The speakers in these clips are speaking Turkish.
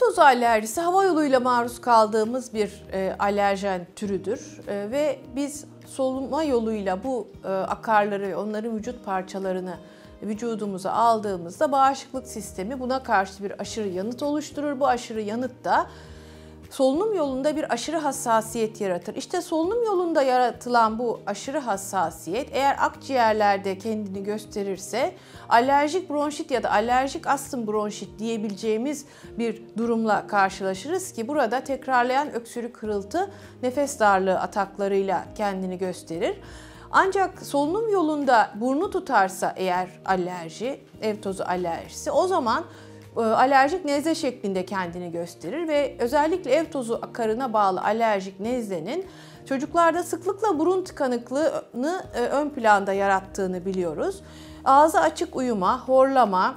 tozu alerjisi hava yoluyla maruz kaldığımız bir e, alerjen türüdür E, ve biz solunma yoluyla bu e, akarları ve onların vücut parçalarını vücudumuza aldığımızda bağışıklık sistemi buna karşı bir aşırı yanıt oluşturur. Bu aşırı yanıt da solunum yolunda bir aşırı hassasiyet yaratır. İşte solunum yolunda yaratılan bu aşırı hassasiyet eğer akciğerlerde kendini gösterirse alerjik bronşit ya da alerjik astım bronşit diyebileceğimiz bir durumla karşılaşırız ki burada tekrarlayan öksürük kırıltı nefes darlığı ataklarıyla kendini gösterir. Ancak solunum yolunda burnu tutarsa eğer alerji, ev tozu alerjisi o zaman alerjik nezle şeklinde kendini gösterir ve özellikle ev tozu akarına bağlı alerjik nezlenin çocuklarda sıklıkla burun tıkanıklığını e, ön planda yarattığını biliyoruz. Ağzı açık uyuma, horlama,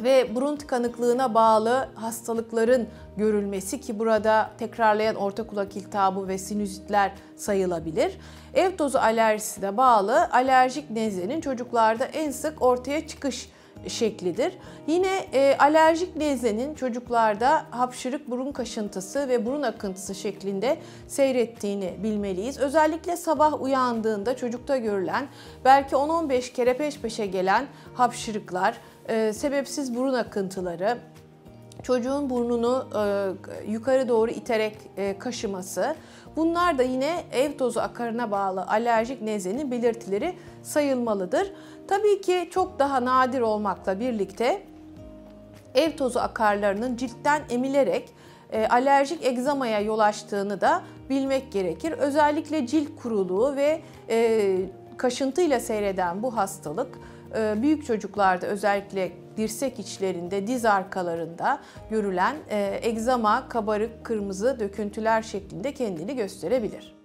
ve burun tıkanıklığına bağlı hastalıkların görülmesi ki burada tekrarlayan orta kulak iltihabı ve sinüzitler sayılabilir. Ev tozu alerjisi de bağlı alerjik nezlenin çocuklarda en sık ortaya çıkış şeklidir. Yine e, alerjik nezlenin çocuklarda hapşırık, burun kaşıntısı ve burun akıntısı şeklinde seyrettiğini bilmeliyiz. Özellikle sabah uyandığında çocukta görülen belki 10-15 kere peş peşe gelen hapşırıklar, e, sebepsiz burun akıntıları, çocuğun burnunu e, yukarı doğru iterek e, kaşıması bunlar da yine ev tozu akarına bağlı alerjik nezlenin belirtileri sayılmalıdır. Tabii ki çok daha nadir olmakla birlikte ev tozu akarlarının ciltten emilerek e, alerjik egzamaya yol açtığını da bilmek gerekir. Özellikle cilt kuruluğu ve e, kaşıntıyla seyreden bu hastalık büyük çocuklarda özellikle dirsek içlerinde, diz arkalarında görülen e, egzama, kabarık, kırmızı döküntüler şeklinde kendini gösterebilir.